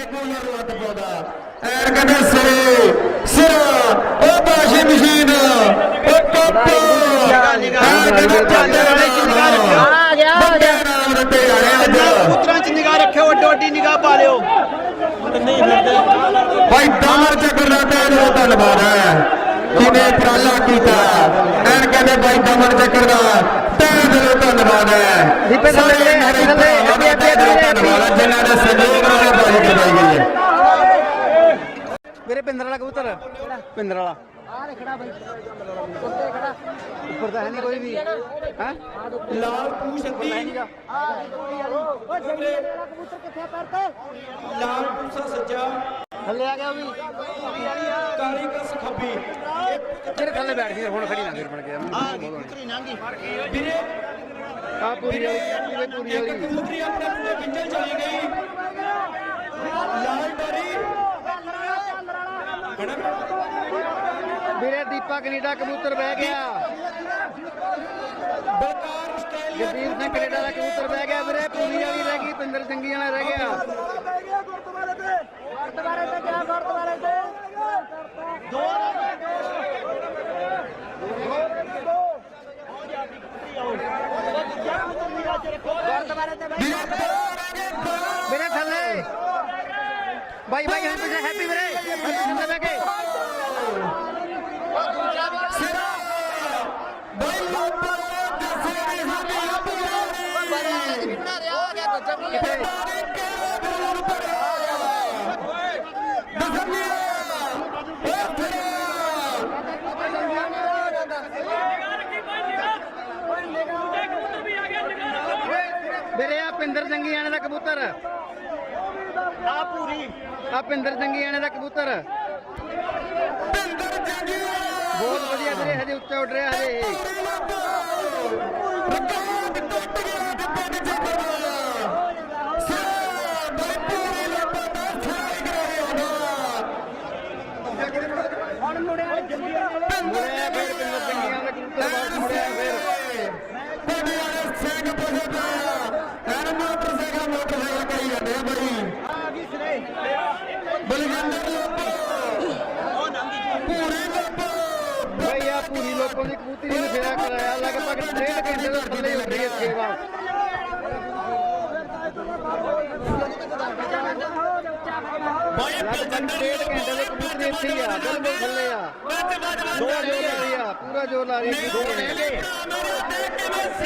ਤੇ ਕੂਲਰ ਲੱਤ ਪਾਉਂਦਾ। ਐਨ ਕਹਿੰਦੇ ਸਿਰੇ ਸਿਰਾ ਉਹ ਬਾਸ਼ੀ ਮਸ਼ੀਨ ਉਹ ਕੱਪ ਐਨ ਕਹਿੰਦੇ ਚਾਂਦੇ ਵਾਲੇ ਚ ਨਿਗਾਹ ਰੱਖਿਓ। ਆ ਗਿਆ, ਬੰਦੇ। ਨਾਮ ਰੱਟੇ ਜਾਣੇ ਅੱਜ। ਪੁੱਤਰਾਂ 'ਚ ਨਿਗਾਹ ਰੱਖਿਓ ਅੱਡੋ ਅੱਡੀ ਨਿਗਾਹ ਪਾ ਲਿਓ। ਭਾਈ ਦਾਮਰ ਚੱਕਰ ਦਾ ਧੰਨਵਾਦ ਹੈ। ਜਿਹਨੇ ਉਪਰਾਲਾ ਕੀਤਾ। ਐਨ ਕਹਿੰਦੇ ਭਾਈ ਦਾਮਰ ਚੱਕਰ ਦਾ ਤਹਿ ਦਿਲੋਂ ਧੰਨਵਾਦ ਹੈ। ਸਾਰੇ ਵੀਰੇ, ਬਾਜੀ ਕਰਵਾਈ ਗਈ ਹੈ। ਵੀਰੇ ਪਿੰਦਰ ਵਾਲਾ ਕਬੂਤਰ। ਪਿੰਦਰ ਵਾਲਾ। ਆ ਖੜਾ ਬਈ ਉੱਤੇ ਖੜਾ ਉੱਪਰ ਤਾਂ ਹੈ ਨਹੀਂ ਕੋਈ ਵੀ। ਹੈ? ਲਾਲ ਪੂਛ ਦੀ ਉਹ ਜੰਗਲੀ ਵਾਲਾ ਕਬੂਤਰ ਕਿੱਥੇ ਪਰਤੇ ਲਾਲ ਪੂਛਾ ਸੱਜਾ। ਥੱਲੇ ਆ ਗਿਆ ਉਹ ਵੀ। ਕਾਲੀ ਕਸ ਖੱਬੀ। ਤੇਰੇ ਥੱਲੇ ਬੈਠ ਜੀ ਹੁਣ ਖੜੀ ਨਾ ਫਿਰ ਬਣ ਗਿਆ ਆ ਗਈ ਕਬੂਤਰੀ ਨਾਂਗੀ। ਵੀਰੇ ਆ ਪੂਰੀ ਵਾਲੀ ਪੂਰੀ ਪੂਰੀ ਇੱਕ ਵਾਲੀ ਕਬੂਤਰੀ ਆਪਣੇ ਪੂਰੇ ਪਿੰਜਲ ਚਲੀ ਗਈ ਲਾਲ ਡੋਰੀ ਵੀਰੇ ਦੀਪਾ ਕੈਨੇਡਾ ਕਬੂਤਰ ਬਹਿ ਗਿਆ ਬਲਕਾਰ ਆਸਟ੍ਰੇਲੀਆ ਜਗਦੀਪ ਸਿੰਘ ਕੈਨੇਡਾ ਦਾ ਕਬੂਤਰ ਬਹਿ ਗਿਆ ਵੀਰੇ ਪੂਰੀ ਵਾਲੀ ਰਹਿ ਗਈ ਪਿੰਦਰ ਜੰਗੀ ਵਾਲਾ ਰਹਿ ਗਿਆ ਗੁਰਦੁਆਰੇ ਤੇ ਗਿਆ ਗੁਰਦੁਆਰੇ ਤੇ ਦੋ ਗੁਰਦੁਆਰੇ ਤੇ ਬਈ ਵੀਰੇ ਥੱਲੇ ਬਾਈ ਬਾਈ ਹੈਪੀ ਸੇ ਹੈਪੀ ਵੀਰੇ ਵੀਰੇ ਆ ਪਿੰਦਰ ਜੰਗੀ ਆਣੇ ਦਾ ਕਬੂਤਰ। ਆ ਪੂਰੀ। ਆ ਪਿੰਦਰ ਜੰਗੀ ਆਣੇ ਦਾ ਕਬੂਤਰ। ਬਹੁਤ ਵਧੀਆ ਵੀਰੇ ਹਜੇ ਉੱਤੇ ਉੱਡ ਰਿਹਾ ਹਜੇ ਇਹ। ਮੁੜਿਆ ਫਿਰ ਪਿੰਦਰ ਜੰਗੀਆਂ ਦਾ ਕਬੂਤਰ ਮੁੜਿਆ ਫਿਰ ਬਈ ਆ ਪੂਰੀ ਲੋਕਾਂ ਦੀ ਕਬੂਤਰੀ ਨੂੰ ਫੇਰਾ ਕਰਾਇਆ। ਲਗਭਗ 1.5 ਘੰਟੇ ਤੋਂ ਥੱਲੇ ਰਹੀ ਹੈ ਸੇਵਾ ਲਗਭਗ 1.5 ਘੰਟੇ ਦੇ ਕਬੂਤਰੀ ਇੱਥੇ ਆ ਬਿਲਕੁਲ ਥੱਲੇ ਆ ਪੂਰਾ ਜੋਰ ਲਾ ਰਹੀ ਆ ਪੂਰਾ ਜੋਰ ਲਾ ਰਹੀ ਹੈ ਕਬੂਤਰੀ।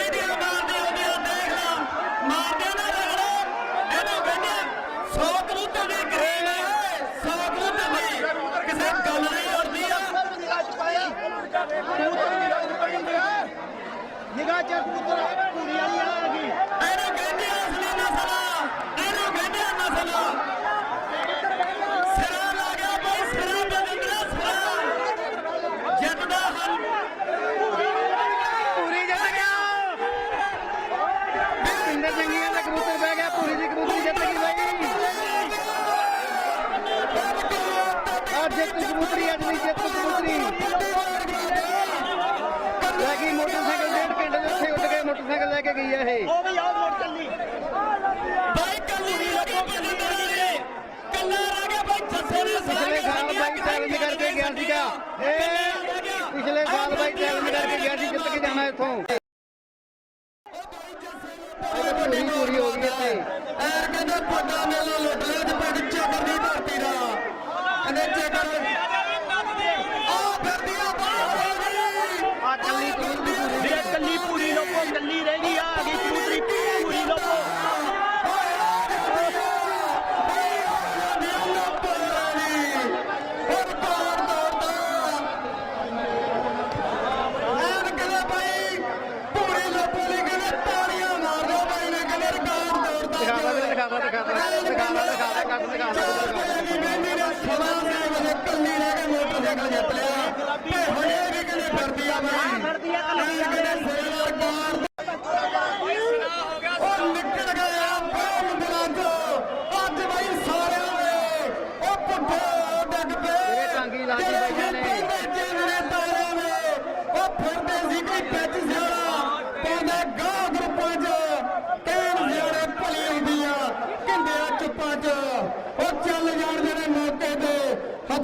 ਨਿਗਾਹ ਚ ਕਬੂਤਰ ਪੂਰੀ ਵਾਲੀ ਆ ਗਈ ਗਈ ਆ ਇਹ। ਉਹ ਵੀ ਆਓ ਮੋੜ ਚੱਲੀ ਪਿਛਲੇ ਸਾਲ ਬਾਈ ਚੈਲੰਜ ਕਰਕੇ ਗਿਆ ਸੀਗਾ। ਇਹ ਪਿਛਲੇ ਸਾਲ ਬਾਈ ਚੈਲੰਜ ਕਰਕੇ ਗਿਆ ਸੀ ਜਿੱਤ ਕੇ ਜਾਣਾ ਇੱਥੋਂ।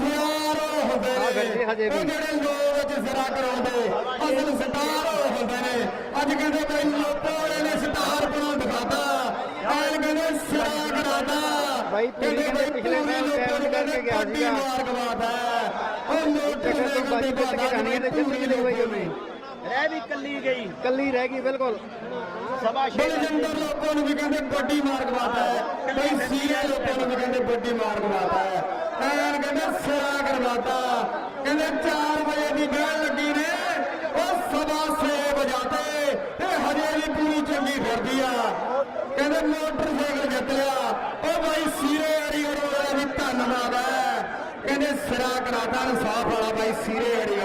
ਹਥਿਆਰ ਹੁੰਦੇ ਨੇ ਉਹ ਜਿਹੜੇ ਲੋਕ ਵਿੱਚ ਕਰਾਉਂਦੇ ਅਸਲ ਸਟਾਰ ਹੁੰਦੇ ਨੇ, ਅੱਜ ਕਹਿੰਦੇ ਬਈ ਲੋਕਾਂ ਵਾਲੇ ਨੇ ਸਟਾਰ ਬਣਾ ਦਿਖਾਤਾ ਐਨ ਕਹਿੰਦੇ ਸਿਰਾ ਕਰਾਤਾ ਬਾਈ ਪੀੜੀ ਕਹਿੰਦੇ ਪਿਛਲੇ ਸਾਲ ਟੈਲੈਂਟ ਕਰਕੇ ਗਿਆ ਸੀਗਾ। ਮਾਰਗਵਾਦ ਹੈ ਉਹ ਲੋਕ ਟਿਕਟ ਤੋਂ ਬਾਜੀ ਤੇ ਜਿੱਤ ਵੀ ਲਈ ਉਹਨੇ ਰਹਿ ਵੀ ਕੱਲੀ ਗਈ। ਕੱਲੀ ਰਹਿ ਗਈ ਬਿਲਕੁਲ। ਛੇ ਬਲਜਿੰਦਰ ਲੋਕਾਂ ਨੂੰ ਵੀ ਕਹਿੰਦੇ ਵੱਡੀ ਮਾਰਗਵਾਦ ਹੈ। ਬਈ ਸੀਰੇ ਲੋਕਾਂ ਨੂੰ ਵੀ ਕਹਿੰਦੇ ਵੱਡੀ ਮਾਰਗਵਾਦ ਹੈ। ਐਨ ਕਹਿੰਦੇ ਸਿਰਾ ਕਰਵਾਤਾ। ਕਹਿੰਦੇ 4 ਵਜੇ ਦੀ ਬਹਿਣ ਲੱਗੀ ਨੇ ਉਹ ਸਵਾ 6 ਵਜਾਤੇ। ਤੇ ਹਜੇ ਵੀ ਪੂਰੀ ਚੰਗੀ ਫਿਰਦੀ ਆ। ਕਹਿੰਦੇ ਮੋਟਰਸਾਈਕਲ ਜਿੱਤ ਲਿਆ। ਉਹ ਬਾਈ ਸੀਰੇ ਵਾਲੀ ਵਾਲਾ ਵੀ ਧੰਨਵਾਦ ਹੈ। ਕਹਿੰਦੇ ਸਿਰਾ ਕਰਾਤਾ ਇਨਸਾਫ ਵਾਲਾ ਬਾਈ ਸੀਰੇ ਵਾਲੀ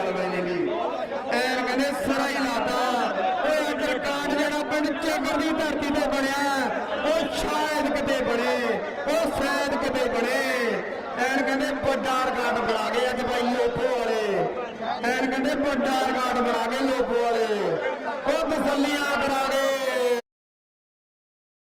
ਚੇਗਰ ਦੀ ਧਰਤੀ ਤੇ ਬਣਿਆ। ਉਹ ਸ਼ਾਇਦ ਕਿਤੇ ਬਣੇ, ਉਹ ਸ਼ਾਇਦ ਕਿਤੇ ਬਣੇ। ਐਨ ਕਹਿੰਦੇ ਵੱਡਾ ਰਿਕਾਰਡ ਬਣਾ ਗਏ ਅੱਜ ਬਾਈ ਲੋਪੋ ਵਾਲੇ। ਐਨ ਕਹਿੰਦੇ ਵੱਡਾ ਰਿਕਾਰਡ ਬਣਾ ਗਏ ਲੋਪੋ ਵਾਲੇ। ਉਹ ਤਸੱਲੀਆਂ ਬਣਾ